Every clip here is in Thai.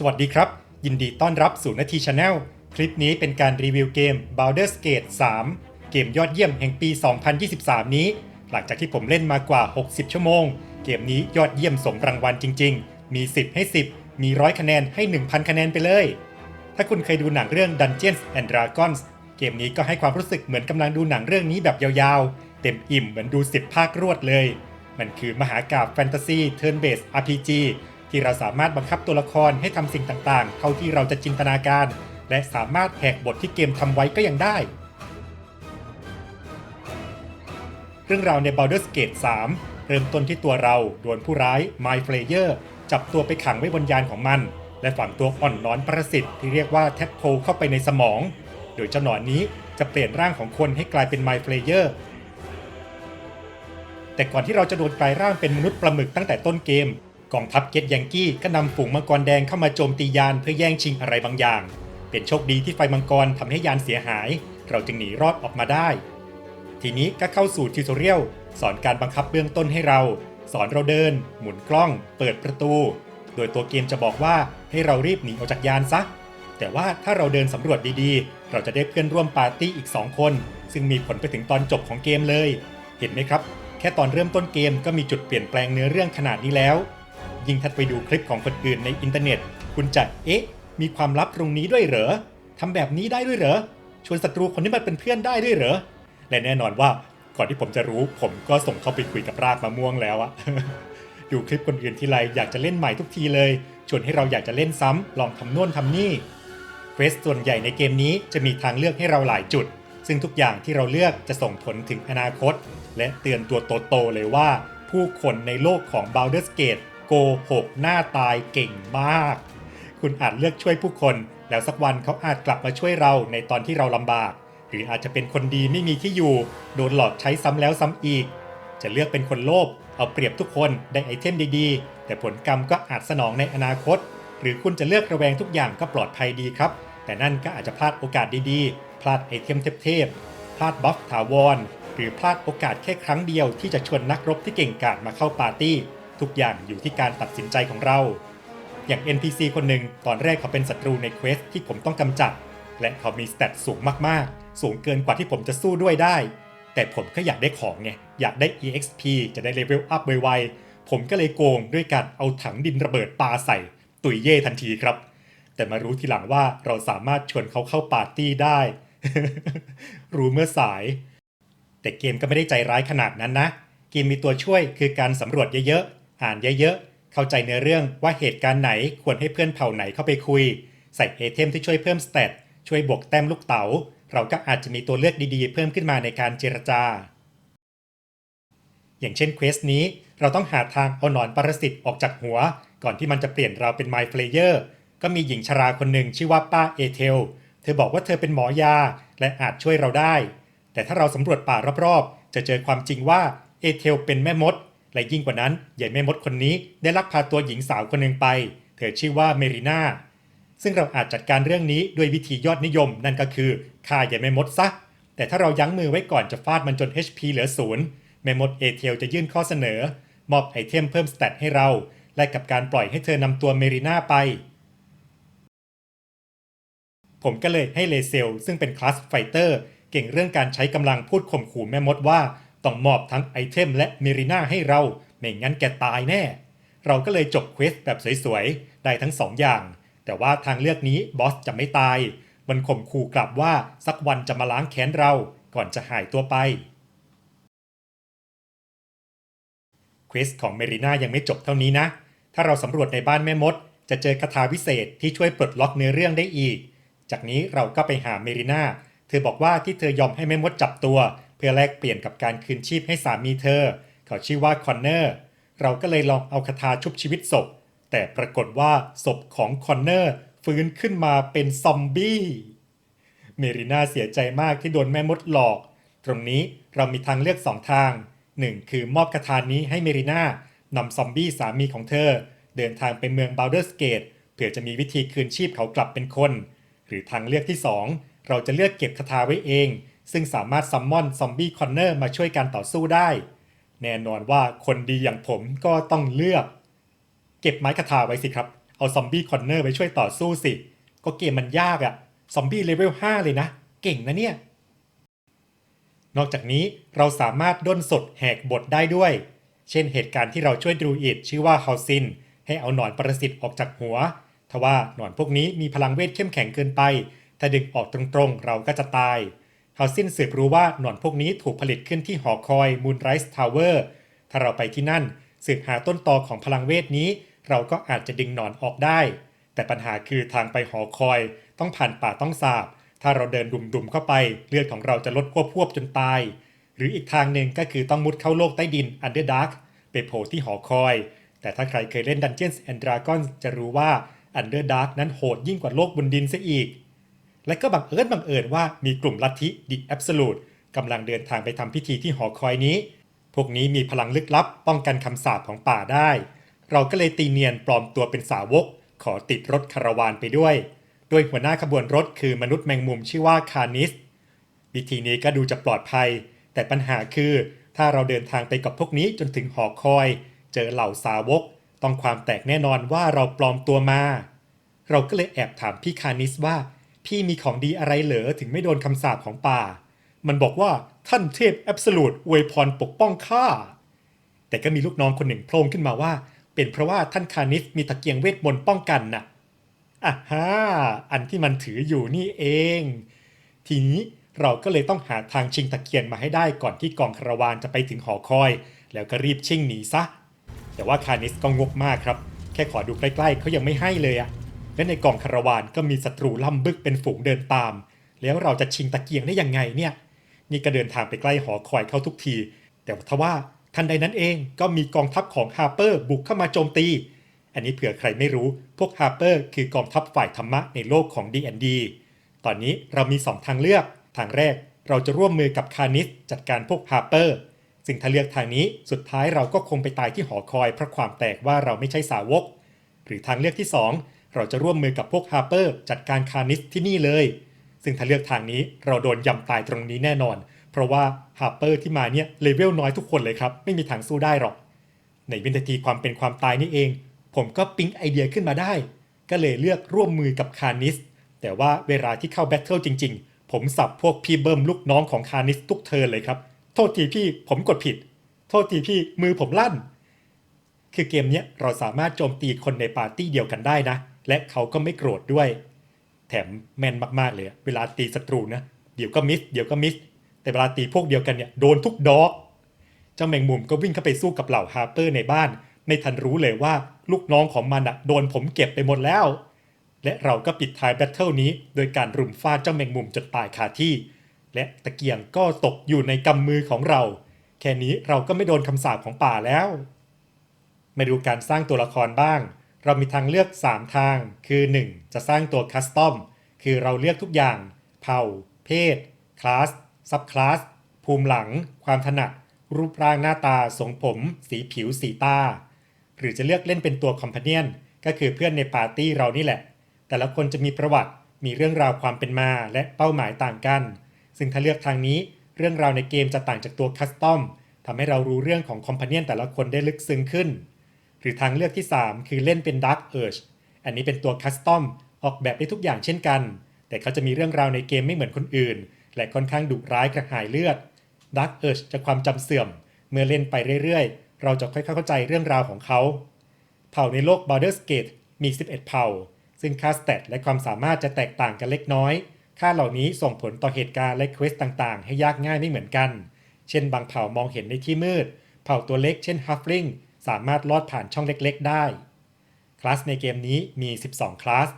สวัสดีครับ ยินดีต้อนรับสู่นาทีชาแนลคลิปนี้เป็นการรีวิวเกม Baldur's Gate 3 เกมยอดเยี่ยมแห่งปี 2023 นี้ หลังจากที่ผมเล่นมากว่า 60 ชั่วโมง เกมนี้ยอดเยี่ยมสมรางวัลจริง ๆ มี 10 ให้ 10 มีร้อยคะแนนให้ 1,000 คะแนนไปเลย ถ้าคุณเคยดูหนังเรื่อง Dungeons and Dragons เกมนี้ก็ให้ความรู้สึกเหมือนกำลังดูหนังเรื่องนี้แบบยาวๆ เต็มอิ่มเหมือนดู 10 ภาครวดเลย มันคือมหากาบแฟนตาซีเทิร์นเบส RPG ที่เราสามารถบังคับตัวละครให้ทำสิ่งต่างๆ เท่าที่เราจะจินตนาการ และสามารถแหกบทที่เกมทำไว้ก็ยังได้ เรื่องราวใน Baldur's Gate 3 เริ่มต้นที่ตัวเราโดนผู้ร้าย My Flayer จับตัวไปขังไว้บนยานของมัน และฝังตัวอ่อนน้อนประสิทธิ์ที่เรียกว่าแท็บโพเข้าไปในสมอง โดยเจ้าหนอนนี้จะเปลี่ยนร่างของคนให้กลายเป็น My Flayer แต่ก่อนที่เราจะโดนกลายร่างเป็นมนุษย์ปลาหมึกตั้งแต่ต้นเกม กองทัพเกตยังกี้ก็นำฝูงมังกรแดงเข้ามาโจมตียานเพื่อแย่งชิงอะไรบางอย่าง เป็นโชคดีที่ไฟมังกรทำให้ยานเสียหาย เราจึงหนีรอดออกมาได้ ทีนี้ก็เข้าสู่ทิวทอเรียลสอนการบังคับเบื้องต้นให้เรา สอนเราเดิน หมุนกล้อง เปิดประตู โดยตัวเกมจะบอกว่าให้เรารีบหนีออกจากยานซะ แต่ว่าถ้าเราเดินสำรวจดีๆ เราจะได้เพื่อนร่วมปาร์ตี้อีก 2 คน ซึ่งมีผลไปถึงตอนจบของเกมเลย เห็นไหมครับ แค่ตอนเริ่มต้นเกมก็มีจุดเปลี่ยนแปลงเนื้อเรื่องขนาดนี้แล้ว ยิ่งถ้าไปดูคลิปของคนอื่นในอินเทอร์เน็ต คุณจะเอ๊ะ มีความลับตรงนี้ด้วยเหรอทำแบบนี้ได้ด้วยเหรอ ชวนศัตรูคนนี้มาเป็นเพื่อนได้ด้วยเหรอ และแน่นอนว่าก่อนที่ผมจะรู้ ผมก็ส่งเข้าไปคุยกับรากมะม่วงแล้วอะดูคลิปคนอื่นทีไรอยากจะเล่นใหม่ทุกทีเลย ชวนให้เราอยากจะเล่นซ้ำลองทำโน่นทำนี่เควสส่วนใหญ่ในเกมนี้จะมีทางเลือกให้เราหลายจุด ซึ่งทุกอย่างที่เราเลือกจะส่งผลถึงอนาคต และเตือนตัวโตๆเลยว่า ผู้คนในโลกของ Baldur's Gate โกหกหน้าตายเก่งมาก คุณอาจเลือกช่วยผู้คน แล้วสักวันเขาอาจกลับมาช่วยเราในตอนที่เราลำบาก หรืออาจจะเป็นคนดีไม่มีที่อยู่ โดนหลอกใช้ซ้ำแล้วซ้ำอีก จะเลือกเป็นคนโลภเอาเปรียบทุกคนได้ไอเทมดีๆ แต่ผลกรรมก็อาจสนองในอนาคต หรือคุณจะเลือกระแวงทุกอย่างก็ปลอดภัยดีครับ แต่นั่นก็อาจจะพลาดโอกาสดีๆ พลาดไอเทมเทพๆพลาดบัฟถาวรหรือพลาดโอกาสแค่ครั้งเดียวที่จะชวนนักรบที่เก่งกาจมาเข้าปาร์ตี้ ทุกอย่างอยู่ที่การตัดสินใจของเรา อย่าง NPC คนหนึ่งตอนแรกเขาเป็นศัตรูในเควสที่ผมต้องกำจัด และเขามีสเตตสูงมากๆ สูงเกินกว่าที่ผมจะสู้ด้วยได้ แต่ผมก็อยากได้ของไง อยากได้ EXP จะได้เลเวลอัพไวๆ ผมก็เลยโกงด้วยการเอาถังดินระเบิดปาใส่ ตุยเย่ทันทีครับ แต่มารู้ทีหลังว่าเราสามารถชวนเขาเข้าปาร์ตี้ได้ รู้เมื่อสาย แต่เกมก็ไม่ได้ใจร้ายขนาดนั้นนะเกมมีตัวช่วยคือการสำรวจเยอะๆ อ่านเยอะๆ เข้าใจในอเรื่องว่าเหตุการณ์ไหนควรให้เพื่อนเผ่าไหนเข้าไปคุย ใส่เอเทมที่ช่วยเพิ่มสเตตช่วยบวกแต้มลูกเต๋า เราก็อาจจะมีตัวเลือกดีๆ เพิ่มขึ้นมาในการเจรจา อย่างเช่นเควสนี้เราต้องหาทางเอาหนอนปรสิตออกจากหัว ก่อนที่มันจะเปลี่ยนเราเป็นไมฟลเยอร์ก็มีหญิงชราคนหนึ่งชื่อว่าป้าเอเทล เธอบอกว่าเธอเป็นหมอยาและอาจช่วยเราได้ แต่ถ้าเราสำรวจป่ารอบๆ จะเจอความจริงว่าเอเทลเป็นแม่มด และยิ่งกว่านั้นใหญ่แม่มดคนนี้ได้ลักพาตัวหญิงสาวคนหนึ่งไป เธอชื่อว่าเมริน่าซึ่งเราอาจจัดการเรื่องนี้ด้วยวิธียอดนิยมนั่นก็คือฆ่าใหญ่แม่มดซะ แต่ถ้าเรายั้งมือไว้ก่อนจะฟาดมันจน HP เหลือศูนย์แม่มดเอเทลจะยื่นข้อเสนอ มอบไอเทมเพิ่มสเตตให้เรา และกับการปล่อยให้เธอนำตัวเมริน่าไป ผมก็เลยให้เลเซลซึ่งเป็นคลาสไฟเตอร์เก่งเรื่องการใช้กำลังพูดข่มขู่แม่มดว่า ต้องมอบทั้งไอเทมและเมริน่าให้เรา ไม่งั้นแกตายแน่ เราก็เลยจบเควสแบบสวยๆ ได้ทั้งสองอย่าง แต่ว่าทางเลือกนี้บอสจะไม่ตาย มันข่มขู่กลับว่าสักวันจะมาล้างแค้นเราก่อนจะหายตัวไปเควสของเมริน่ายังไม่จบเท่านี้นะ ถ้าเราสำรวจในบ้านแม่มด จะเจอคาถาวิเศษที่ช่วยปลดล็อกเนื้อเรื่องได้อีก จากนี้เราก็ไปหาเมริน่า เธอบอกว่าที่เธอยอมให้แม่มดจับตัว เพื่อแลกเปลี่ยนกับการคืนชีพให้สามีเธอ เขาชื่อว่าคอนเนอร์ เราก็เลยลองเอาคาถาชุบชีวิตศพ แต่ปรากฏว่าศพของคอนเนอร์ฟื้นขึ้นมาเป็นซอมบี้ เมริน่าเสียใจมากที่โดนแม่มดหลอก ตรงนี้เรามีทางเลือกสองทางหนึ่งคือมอบคาถานี้ให้เมริน่านำซอมบี้สามีของเธอ เดินทางไปเมืองบ a ลเดอร์สเกตเพื่อจะมีวิธีคืนชีพเขากลับเป็นคน หรือทางเลือกที่ 2 เราจะเลือกเก็บคาถาไว้เอง ซึ่งสามารถซัมมอนซอมบี้คอนเนอร์มาช่วยการต่อสู้ได้ แน่นอนว่าคนดีอย่างผมก็ต้องเลือก เก็บไม้คาถาไว้สิครับ เอาซอมบี้คอนเนอร์ไปช่วยต่อสู้สิ ก็เกมมันยากอะซอมบี้เลเวล5เลยนะ เก่งนะเนี่ย นอกจากนี้เราสามารถด้นสดแหกบทได้ด้วย เช่นเหตุการณ์ที่เราช่วยดรูอิดชื่อว่าเฮาซิน ให้เอาหนอนปรสิตออกจากหัวทว่าหนอนพวกนี้มีพลังเวทเข้มแข็งเกินไป ถ้าดึงออกตรงๆ เราก็จะตาย เฮาซินสืบรู้ว่าหนอนพวกนี้ถูกผลิตขึ้นที่หอคอยมูนไรส์ทาวเวอร์ถ้าเราไปที่นั่นสืบหาต้นตอของพลังเวทนี้ เราก็อาจจะดึงหนอนออกได้ แต่ปัญหาคือทางไปหอคอย ต้องผ่านป่าต้องสาบ ถ้าเราเดินดุ่มๆเข้าไป เลือดของเราจะลดควบควบจนตาย หรืออีกทางหนึ่งก็คือต้องมุดเข้าโลกใต้ดิน Underdark ไปโผล่ที่หอคอย แต่ถ้าใครเคยเล่น Dungeons and Dragons จะรู้ว่า Underdark นั้นโหดยิ่งกว่าโลกบนดินซะอีก และก็บังเอิญบังเอิญว่ามีกลุ่มลัทธิ The Absolute กำลังเดินทางไปทำพิธีที่หอคอยนี้ พวกนี้มีพลังลึกลับป้องกันคำสาปของป่าได้ เราก็เลยตีเนียนปลอมตัวเป็นสาวก ขอติดรถคาราวานไปด้วย โดยหัวหน้าขบวนรถคือมนุษย์แมงมุมชื่อว่าคานิส วิธีนี้ก็ดูจะปลอดภัย แต่ปัญหาคือ ถ้าเราเดินทางไปกับพวกนี้จนถึงหอคอย เจอเหล่าสาวก ต้องความแตกแน่นอนว่าเราปลอมตัวมา เราก็เลยแอบถามพี่คานิสว่า พี่มีของดีอะไรเหรอถึงไม่โดนคำสาปของป่า มันบอกว่าท่านเทพแอบสูตอวยพรปกป้องข้า แต่ก็มีลูกน้องคนหนึ่งโผล่ขึ้นมาว่า เป็นเพราะว่าท่านคานิสมีตะเกียงเวทมนต์ป้องกันน่ะอะฮะอันที่มันถืออยู่นี่เอง ทีนี้เราก็เลยต้องหาทางชิงตะเกียงมาให้ได้ก่อนที่กองคาราวานจะไปถึงหอคอย แล้วก็รีบชิ่งหนีซะ แต่ว่าคานิสก็งกมากครับ แค่ขอดูใกล้ๆเขายังไม่ให้เลยอะ และในกองคาราวานก็มีศัตรูล่ำบึกเป็นฝูงเดินตาม แล้วเราจะชิงตะเกียงได้ยังไงเนี่ย นี่ก็เดินทางไปใกล้หอคอยเข้าทุกที แต่ทว่าทันใดนั้นเองก็มีกองทัพของฮาร์เปอร์บุกเข้ามาโจมตี อันนี้เผื่อใครไม่รู้พวกฮาร์เปอร์คือกองทัพฝ่ายธรรมะในโลกของ D&D ตอนนี้เรามี 2 ทางเลือก ทางแรกเราจะร่วมมือกับคานิสจัดการพวกฮาร์เปอร์ซึ่งถ้าเลือกทางนี้สุดท้ายเราก็คงไปตายที่หอคอยเพราะความแตกว่าเราไม่ใช่สาวก หรือทางเลือกที่ 2 เราจะร่วมมือกับพวกฮาร์เปอร์จัดการคานิสที่นี่เลย ซึ่งถ้าเลือกทางนี้เราโดนยำตายตรงนี้แน่นอน เพราะว่าฮาร์เปอร์ที่มาเนี่ยเลเวลน้อยทุกคนเลยครับ ไม่มีทางสู้ได้หรอก ในวินาทีความเป็นความตายนี่เอง ผมก็ปิ๊งไอเดียขึ้นมาได้ ก็เลยเลือกร่วมมือกับคานิส แต่ว่าเวลาที่เข้าแบทเทิลจริง ๆ ผมสับพวกพี่เบิ้มลูกน้องของคานิสทุกเทิร์นเลยครับ โทษทีพี่ผมกดผิด โทษทีพี่มือผมลั่น คือเกมเนี้ยเราสามารถโจมตีคนในปาร์ตี้เดียวกันได้นะ และเขาก็ไม่โกรธด้วย แถมแม่นมากๆเลย เวลาตีศัตรูนะเดี๋ยวก็มิสเดี๋ยวก็มิส แต่เวลาตีพวกเดียวกันเนี่ยโดนทุกดอก เจ้าแมงมุมก็วิ่งเข้าไปสู้กับเหล่าฮาร์เปอร์ในบ้าน ไม่ทันรู้เลยว่าลูกน้องของมันอะโดนผมเก็บไปหมดแล้ว และเราก็ปิดท้ายแบทเทิลนี้ โดยการรุมฟาดเจ้าแมงมุมจนตายคาที่ และตะเกียงก็ตกอยู่ในกำมือของเรา แค่นี้เราก็ไม่โดนคำสาปของป่าแล้ว มาดูการสร้างตัวละครบ้าง เรามีทางเลือก 3 ทาง คือ 1. จะสร้างตัวคัสตอม คือเราเลือกทุกอย่าง เผ่า เพศ คลาส ซับคลาส ภูมิหลัง ความถนัด รูปร่างหน้าตา ทรงผม สีผิว สีตา หรือจะเลือกเล่นเป็นตัวคอมพ a เนียน ก็คือเพื่อนในปาร์ตี้เรานี่แหละ แต่ละคนจะมีประวัติ มีเรื่องราวความเป็นมา และเป้าหมายต่างกัน ซึ่งถ้าเลือกทางนี้ เรื่องราวในเกมจะต่างจากตัวคัสตอมทำให้เรารู้เรื่องของคอมพ a เนียนแต่ละคนได้ลึกซึ้งขึ้น หรือทางเลือกที่ 3 คือเล่นเป็น Dark Urge อันนี้เป็นตัวคัสตอมออกแบบได้ทุกอย่างเช่นกัน แต่เขาจะมีเรื่องราวในเกมไม่เหมือนคนอื่น และค่อนข้างดุร้ายกระหายเลือด Dark Urge จะความจำเสื่อม เมื่อเล่นไปเรื่อยๆ เราจะค่อยๆเข้าใจเรื่องราวของเขา เผ่าในโลก Baldur's Gate มี 11 เผ่า ซึ่งค่าสเตตและความสามารถจะแตกต่างกันเล็กน้อย ค่าเหล่านี้ส่งผลต่อเหตุการณ์และเควสต่างๆ ให้ยากง่ายไม่เหมือนกัน เช่น บางเผ่ามองเห็นในที่มืด เผ่าตัวเล็กเช่น Halfling สามารถลอดผ่านช่องเล็กๆ ได้ คลาสในเกมนี้มี 12 คลาส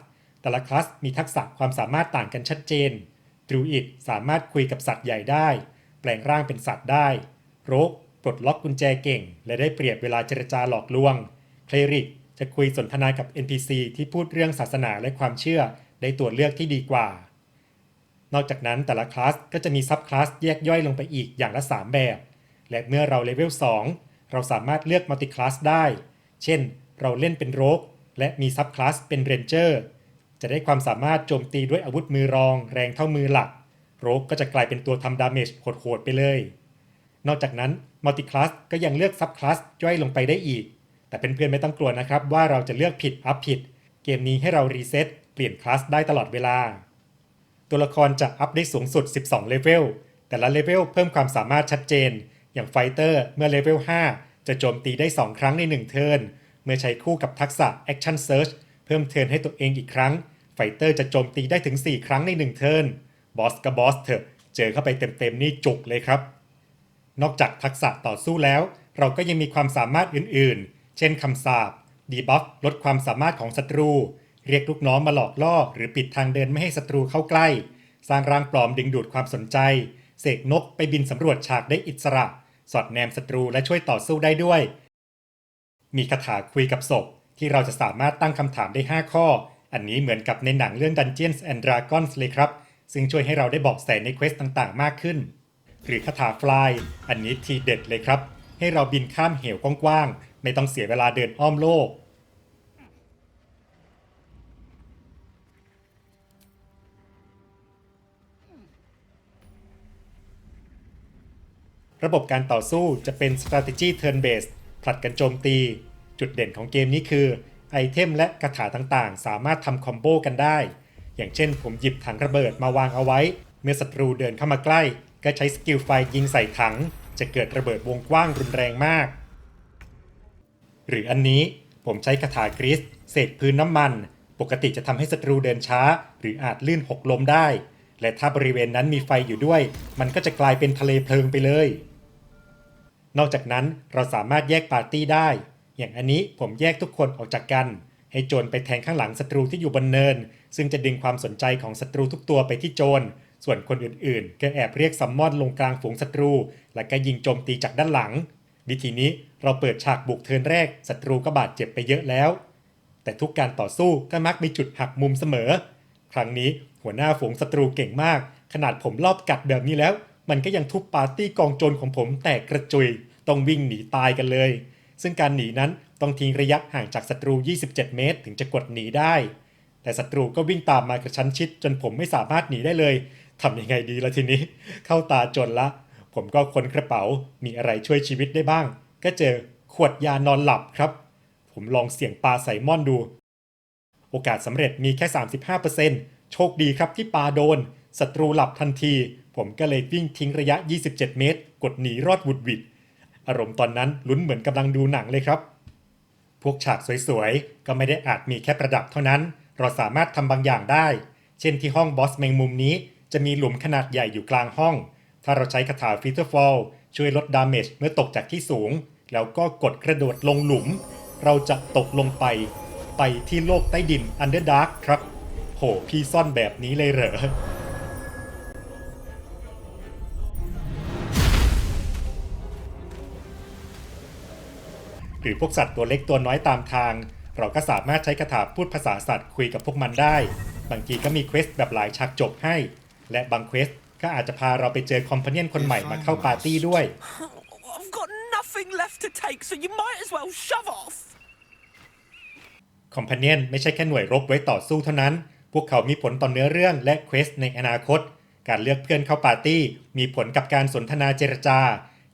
แต่ละคลาสมีทักษะความสามารถต่างกันชัดเจนดรูอิดสามารถคุยกับสัตว์ใหญ่ได้ แปลงร่างเป็นสัตว์ได้ โรกปลดล็อกกุญแจเก่ง และได้เปรียบเวลาเจรจาหลอกลวง เคลริกจะคุยสนทนากับ NPC ที่พูดเรื่องศาสนาและความเชื่อได้ตัวเลือกที่ดีกว่า นอกจากนั้นแต่ละคลาสก็จะมีซับคลาสแยกย่อยลงไปอีกอย่างละ 3 แบบ และเมื่อเราเลเวล 2 เราสามารถเลือกมัลติคลาสได้ เช่น เราเล่นเป็นโรกและมีซับคลาสเป็นเรนเจอร์ จะได้ความสามารถโจมตีด้วยอาวุธมือรองแรงเท่ามือหลัก โรกก็จะกลายเป็นตัวทำดาเมจโหดๆไปเลย นอกจากนั้นมัลติคลาสก็ยังเลือกซับคลาสย่อยลงไปได้อีก แต่เป็นเพื่อนๆไม่ต้องกลัวนะครับว่าเราจะเลือกผิดอัพผิด เกมนี้ให้เรารีเซ็ตเปลี่ยนคลาสได้ตลอดเวลา ตัวละครจะอัพได้สูงสุด 12 เลเวลแต่ละเลเวลเพิ่มความสามารถชัดเจน อย่างไฟเตอร์เมื่อเลเวล5 จะโจมตีได้ 2 ครั้งใน 1 เทิร์น เมื่อใช้คู่กับทักษะ Action Search เพิ่มเทิร์นให้ตัวเองอีกครั้ง ไฟเตอร์จะโจมตีได้ถึง 4 ครั้งใน 1 เทิร์น บอสกับบอสเถอะ เจอเข้าไปเต็มๆนี่จุกเลยครับ นอกจากทักษะต่อสู้แล้ว เราก็ยังมีความสามารถอื่นๆ เช่นคำสาปดีบัฟลดความสามารถของศัตรู เรียกลูกน้องมาหลอกล่อ หรือปิดทางเดินไม่ให้ศัตรูเข้าใกล้ สร้างร่างปลอมดึงดูดความสนใจ เสกนกไปบินสำรวจฉากได้อิสระ สอดแนมศัตรูและช่วยต่อสู้ได้ด้วย มีคาถาคุยกับศพ ที่เราจะสามารถตั้งคำถามได้ 5 ข้อ อันนี้เหมือนกับในหนังเรื่อง Dungeons and Dragons เลยครับ ซึ่งช่วยให้เราได้บอกแสในเควสต่างๆ มากขึ้น หรือคาถาฟลายอันนี้ทีเด็ดเลยครับ ให้เราบินข้ามเหวกว้างๆไม่ต้องเสียเวลาเดินอ้อมโลก ระบบการต่อสู้จะเป็น strategy turn based ผลัดกันโจมตี จุดเด่นของเกมนี้คือ ไอเทมและคาถาต่างๆ สามารถทำคอมโบกันได้ อย่างเช่นผมหยิบถังระเบิดมาวางเอาไว้ เมื่อศัตรูเดินเข้ามาใกล้ ก็ใช้สกิลไฟยิงใส่ถัง จะเกิดระเบิดวงกว้างรุนแรงมาก หรืออันนี้ผมใช้คาถากริสเศษพื้นน้ำมัน ปกติจะทำให้ศัตรูเดินช้า หรืออาจลื่นหกล้มได้ และถ้าบริเวณนั้นมีไฟอยู่ด้วย มันก็จะกลายเป็นทะเลเพลิงไปเลย นอกจากนั้นเราสามารถแยกปาร์ตี้ได้ อย่างอันนี้ผมแยกทุกคนออกจากกัน ให้โจรไปแทงข้างหลังศัตรูที่อยู่บนเนิน ซึ่งจะดึงความสนใจของศัตรูทุกตัวไปที่โจร ส่วนคนอื่นๆก็แอบเรียกซัมมอนลงกลางฝูงศัตรู และก็ยิงโจมตีจากด้านหลัง วิธีนี้เราเปิดฉากบุกเทินแรกศัตรูก็บาดเจ็บไปเยอะแล้ว แต่ทุกการต่อสู้ก็มักมีจุดหักมุมเสมอ ครั้งนี้หัวหน้าฝูงศัตรูเก่งมาก ขนาดผมรอบกัดแบบนี้แล้ว มันก็ยังทุบปาร์ตี้กองโจรของผมแตกกระจุย ต้องวิ่งหนีตายกันเลย ซึ่งการหนีนั้นต้องทิ้งระยะห่างจากศัตรู 27 เมตร ถึงจะกดหนีได้ แต่ศัตรูก็วิ่งตามมากระชั้นชิด จนผมไม่สามารถหนีได้เลยทำยังไงดีละทีนี้ เข้าตาจนละ ผมก็ค้นกระเป๋า มีอะไรช่วยชีวิตได้บ้าง ก็เจอขวดยานอนหลับครับ ผมลองเสี่ยงปลาใส่ม่อนดู โอกาสสำเร็จมีแค่ 35%โชคดีครับที่ปลาโดน ศัตรูหลับทันที ผมก็เลยวิ่งทิ้งระยะ 27 เมตร กดหนีรอดวุดวิดอารมณ์ตอนนั้นลุ้นเหมือนกำลังดูหนังเลยครับ พวกฉากสวยๆ ก็ไม่ได้อาจมีแค่ประดับเท่านั้น เราสามารถทำบางอย่างได้ เช่นที่ห้องบอสแมงมุมนี้ จะมีหลุมขนาดใหญ่อยู่กลางห้อง ถ้าเราใช้คาถาฟิเตอร์ฟอลช่วยลดดาเมจเมื่อตกจากที่สูง แล้วก็กดกระโดดลงหลุม เราจะตกลงไป ไปที่โลกใต้ดินอันเดอร์ดาร์กครับ โหพี่ซ่อนแบบนี้เลยเหรอ หรือพวกสัตว์ตัวเล็กตัวน้อยตามทาง เราก็สามารถใช้คาถาพูดภาษาสัตว์คุยกับพวกมันได้ บางทีก็มีเควสแบบหลายฉากจบให้ และบางเควสก็อาจจะพาเราไปเจอคอมเพเนียนคนใหม่มาเข้าปาร์ตี้ด้วย I've got nothing left to take, so you might as well shove off. คอมเพเนียนไม่ใช่แค่หน่วยรบไว้ต่อสู้เท่านั้น พวกเขามีผลต่อเนื้อเรื่องและเควสในอนาคต การเลือกเพื่อนเข้าปาร์ตี้มีผลกับการสนทนาเจรจา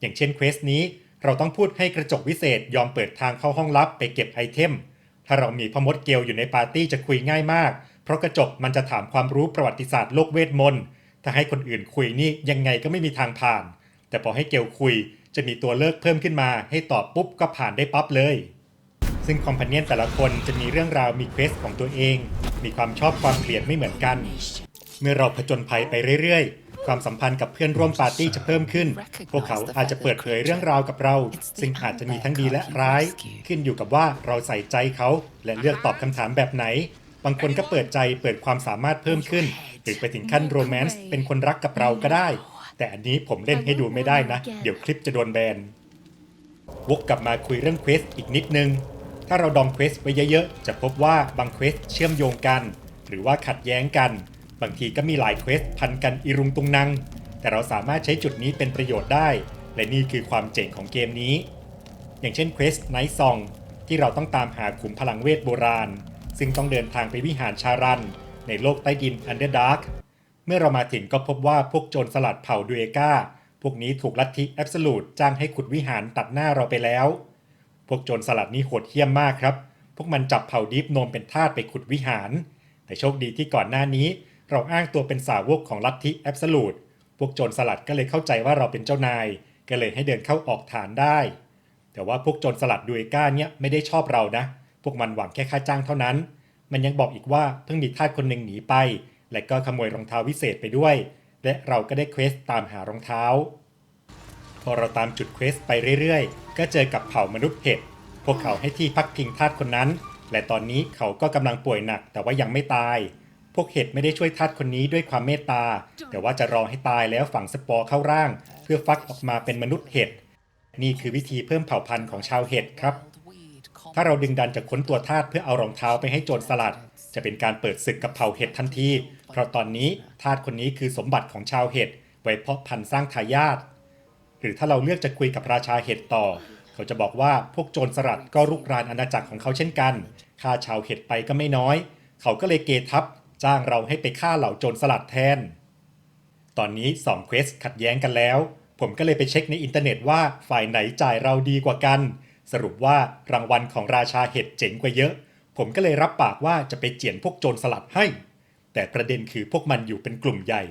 อย่างเช่นเควสนี้ เราต้องพูดให้กระจกวิเศษยอมเปิดทางเข้าห้องลับไปเก็บไอเทม ถ้าเรามีพมดเกลอยู่ในปาร์ตี้จะคุยง่ายมาก เพราะกระจกมันจะถามความรู้ประวัติศาสตร์โลกเวทมนต์ ถ้าให้คนอื่นคุยนี่ยังไงก็ไม่มีทางผ่าน แต่พอให้เกลคุยจะมีตัวเลิกเพิ่มขึ้นมา ให้ตอบปุ๊บก็ผ่านได้ปั๊บเลย ซึ่งคอมพาเนียนแต่ละคนจะมีเรื่องราวมีเควสของตัวเอง มีความชอบความเกลียดไม่เหมือนกัน เมื่อเราผจญภัยไปเรื่อยๆ ความสัมพันธ์กับเพื่อนร่วมปาร์ตี้จะเพิ่มขึ้น พวกเขาอาจจะเปิดเผยเรื่องราวกับเรา ซึ่งอาจจะมีทั้งดีและร้าย ขึ้นอยู่กับว่าเราใส่ใจเขาและเลือกตอบคำถามแบบไหน บางคนก็เปิดใจเปิดความสามารถเพิ่มขึ้น หรือไปถึงขั้นโรแมนต์เป็นคนรักกับเราก็ได้ แต่อันนี้ผมเล่นให้ดูไม่ได้นะ เดี๋ยวคลิปจะโดนแบนวกกลับมาคุยเรื่องเควสอีกนิดนึง ถ้าเราดองเควสไว้เยอะๆ จะพบว่าบางเควสเชื่อมโยงกัน หรือว่าขัดแย้งกัน บางทีก็มีหลายเควสพันกันอีรุงตุงนัง แต่เราสามารถใช้จุดนี้เป็นประโยชน์ได้ และนี่คือความเจ๋งของเกมนี้ อย่างเช่นเควสไนท์ซองที่เราต้องตามหาขุมพลังเวทโบราณ ซึ่งต้องเดินทางไปวิหารชารัน ในโลกใต้ดินอันเดอร์ดาร์กเมื่อเรามาถึงก็พบว่าพวกโจรสลัดเผ่าดูเอกาพวกนี้ถูกลัทธิแอบสูตจ้างให้ขุดวิหารตัดหน้าเราไปแล้ว พวกโจรสลัดนี้โหดเหี้ยมมากครับ พวกมันจับเผ่าดิฟโนมเป็นทาสไปขุดวิหาร แต่โชคดีที่ก่อนหน้านี้ เราอ้างตัวเป็นสาวกของลัทธิแอบสูตพวกโจรสลัดก็เลยเข้าใจว่าเราเป็นเจ้านาย ก็เลยให้เดินเข้าออกฐานได้ แต่ว่าพวกโจรสลัดดูเอก้าเนี่ยไม่ได้ชอบเรานะ พวกมันหวังแค่ค่าจ้างเท่านั้น มันยังบอกอีกว่าเพิ่งมีทาสคนหนึ่งหนีไป และก็ขโมยรองเท้าวิเศษไปด้วย และเราก็ได้เควสตามหารองเท้า พอเราตามจุดเควสไปเรื่อยๆ ก็เจอกับเผ่ามนุษย์เห็ด พวกเขาให้ที่พักพิงทาสคนนั้น และตอนนี้เขาก็กำลังป่วยหนักแต่ว่ายังไม่ตาย พวกเห็ดไม่ได้ช่วยทาสคนนี้ด้วยความเมตตา แต่ว่าจะรอให้ตายแล้วฝังสปอร์เข้าร่าง เพื่อฟักออกมาเป็นมนุษย์เห็ด นี่คือวิธีเพิ่มเผ่าพันธุ์ของชาวเห็ดครับ ถ้าเราดึงดันจากค้นตัวทาสเพื่อเอารองเท้าไปให้โจรสลัด จะเป็นการเปิดศึกกับเผ่าเห็ดทันที เพราะตอนนี้ทาสคนนี้คือสมบัติของชาวเห็ดไว้เพาะพันธุ์สร้างทายาท หรือถ้าเราเลือกจะคุยกับราชาเห็ดต่อ เขาจะบอกว่าพวกโจรสลัดก็รุกรานอาณาจักรของเขาเช่นกันฆ่าชาวเห็ดไปก็ไม่น้อย เขาก็เลยเกทับ จ้างเราให้ไปฆ่าเหล่าโจรสลัดแทน ตอนนี้2เควสขัดแย้งกันแล้ว ผมก็เลยไปเช็คในอินเทอร์เน็ตว่าฝ่ายไหนจ่ายเราดีกว่ากัน สรุปว่ารางวัลของราชาเห็ดเจ๋งกว่าเยอะ ผมก็เลยรับปากว่าจะไปเจียนพวกโจรสลัดให้ แต่ประเด็นคือพวกมันอยู่เป็นกลุ่มใหญ่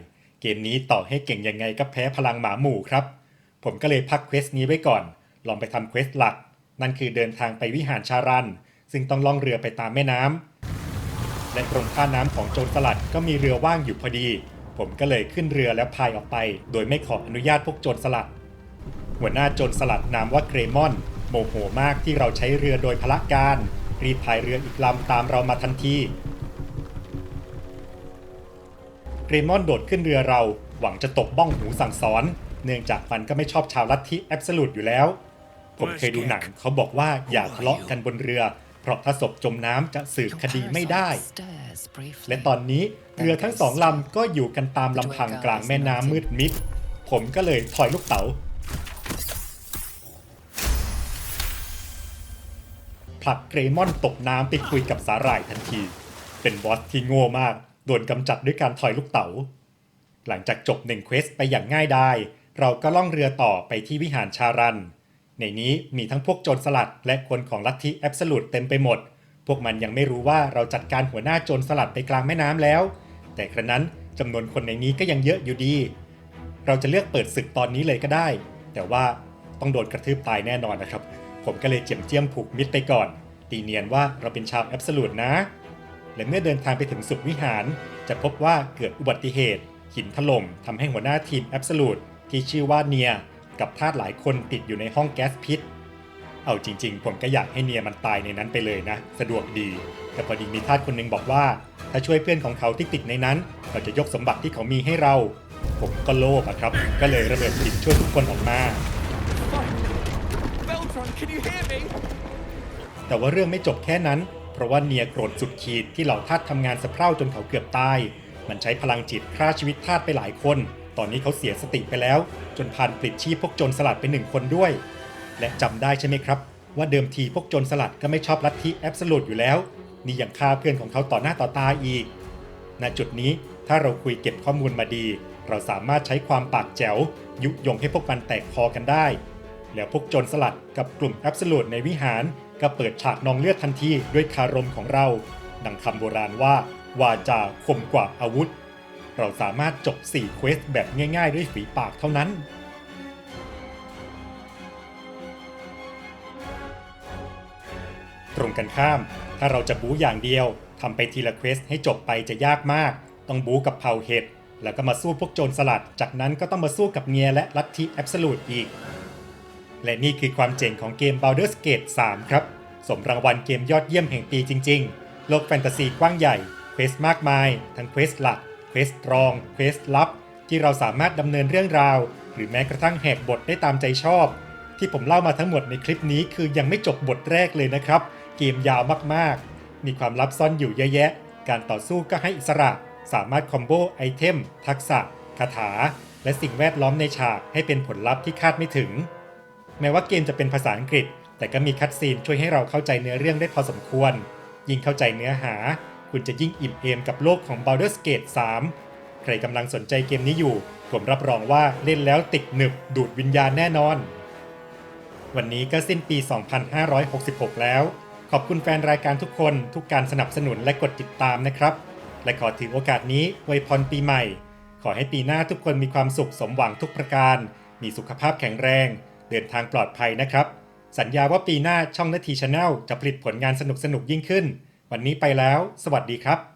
เกมนี้ต่อให้เก่งยังไงก็แพ้พลังหมาหมู่ครับ ผมก็เลยพักเควสนี้ไว้ก่อน ลองไปทำเควสหลัก นั่นคือเดินทางไปวิหารชารัน ซึ่งต้องล่องเรือไปตามแม่น้ำ และตรงท่าน้ำของโจรสลัดก็มีเรือว่างอยู่พอดี ผมก็เลยขึ้นเรือแล้วพายออกไป โดยไม่ขออนุญาตพวกโจรสลัด หัวหน้าโจรสลัดนามว่าเกรมอน โมโหมากที่เราใช้เรือโดยพละการ รีบพายเรืออีกลำตามเรามาทันทีเกรมอนโดดขึ้นเรือเรา หวังจะตบบ้องหูสั่งสอน เนื่องจากมันก็ไม่ชอบชาวลัทธิแอบสูตอยู่แล้ว ผมเคยดูหนังเขาบอกว่าอย่าทะเลาะกันบนเรือ เพราะถ้าศพจมน้ำจะสืบคดีไม่ได้ และตอนนี้เรือทั้งสองลำก็อยู่กันตามลำพังกลางแม่น้ำมืดมิด ผมก็เลยถอยลูกเต๋าผลักเกรมอนตกน้ำไปคุยกับสาหร่ายทันที เป็นบอสที่โง่มาก โดนกำจัดด้วยการถอยลูกเต๋า หลังจากจบหนึ่งเควสไปอย่างง่ายดายเราก็ล่องเรือต่อไปที่วิหารชารัน ในนี้มีทั้งพวกโจรสลัด และคนของลัทธิแอบสูตเต็มไปหมด พวกมันยังไม่รู้ว่าเราจัดการหัวหน้าโจรสลัดไปกลางแม่น้ำแล้ว แต่ครั้นั้นจำนวนคนในนี้ก็ยังเยอะอยู่ดี เราจะเลือกเปิดศึกตอนนี้เลยก็ได้ แต่ว่าต้องโดนกระทืบตายแน่นอนนะครับ ผมก็เลยเจียมเจียมผูกมิดไปก่อน ตีเนียนว่าเราเป็นชาวแอบสูตนะ และเมื่อเดินทางไปถึงสุดวิหาร จะพบว่าเกิดอุบัติเหตุหินถล่มทำให้หัวหน้าทีมแอบสูตที่ชื่อว่าเนีย กับทาสหลายคนติดอยู่ในห้องแก๊สพิษ เอาจริง ๆ ผมก็อยากให้เนียมันตายในนั้นไปเลยนะ สะดวกดี แต่พอดีมีทาสคนหนึงบอกว่า ถ้าช่วยเพื่อนของเขาที่ติดในนั้นเขาจะยกสมบัติที่เขามีให้เรา ผมก็โลภอะครับ ก็เลยระเบิดหินช่วยทุกคนออกมา Beltron, can you hear me? แต่ว่าเรื่องไม่จบแค่นั้น เพราะว่าเนียโกรธสุดขีดที่เหล่าทาสทำงานสะเพร่าจนเขาเกือบตาย มันใช้พลังจิตฆ่าชีวิตทาสไปหลายคน ตอนนี้เขาเสียสติไปแล้ว จนพันปลิดชีพพวกโจรสลัดไปหนึ่งคนด้วย และจำได้ใช่ไหมครับ ว่าเดิมทีพวกโจรสลัดก็ไม่ชอบลัทธิแอบสูตอยู่แล้ว นี่ยังฆ่าเพื่อนของเขาต่อหน้าต่อตาอีก ณจุดนี้ถ้าเราคุยเก็บข้อมูลมาดี เราสามารถใช้ความปากแจ๋ว ยุยงให้พวกมันแตกคอกันได้ แล้วพวกโจรสลัดกับกลุ่มแอบสูตในวิหารก็เปิดฉากนองเลือดทันทีด้วยคารมของเรา ดังคำโบราณว่า วาจาคมกว่าอาวุธ เราสามารถจบ 4 เควสแบบง่าย ๆ ด้วยฝีปากเท่านั้น ตรงกันข้าม ถ้าเราจะบู๊อย่างเดียวทำไปทีละเควสให้จบไปจะยากมาก ต้องบู๊กับเผ่าเห็ดแล้วก็มาสู้พวกโจรสลัด จากนั้นก็ต้องมาสู้กับเนียและลัทธิแอบสูตอีก และนี่คือความเจ๋งของเกม Baldur's Gate 3 ครับ สมรางวัลเกมยอดเยี่ยมแห่งปีจริง ๆ โลกแฟนตาซีกว้างใหญ่เควสมากมาย ทั้งเควสหลัก วสตรองเควสลับ ที่เราสามารถดำเนินเรื่องราว หรือแม้กระทั่งแหกบทได้ตามใจชอบ ที่ผมเล่ามาทั้งหมดในคลิปนี้คือยังไม่จบบทแรกเลยนะครับ เกมยาวมากๆ มีความลับซ่อนอยู่เยอะแยะ การต่อสู้ก็ให้อิสระ สามารถคอมโบไอเทมทักษะคาถา และสิ่งแวดล้อมในฉากให้เป็นผลลัพธ์ที่คาดไม่ถึง แม้ว่าเกมจะเป็นภาษาอังกฤษ แต่ก็มีคัดซีนช่วยให้เราเข้าใจเนื้อเรื่องได้พอสมควร ยิ่งเข้าใจเนื้อหา คุณจะยิ่งอิ่มเอมกับโลกของ Baldur's Gate 3 ใครกำลังสนใจเกมนี้อยู่ ผมรับรองว่าเล่นแล้วติดหนึบดูดวิญญาณแน่นอน วันนี้ก็สิ้นปี 2566 แล้ว ขอบคุณแฟนรายการทุกคนทุกการสนับสนุนและกดติดตามนะครับ และขอถือโอกาสนี้อวยพรปีใหม่ ขอให้ปีหน้าทุกคนมีความสุขสมหวังทุกประการ มีสุขภาพแข็งแรง เดินทางปลอดภัยนะครับ สัญญาว่าปีหน้าช่องนาทีชาแนลจะผลิตผลงานสนุกๆยิ่งขึ้น วันนี้ไปแล้ว สวัสดีครับ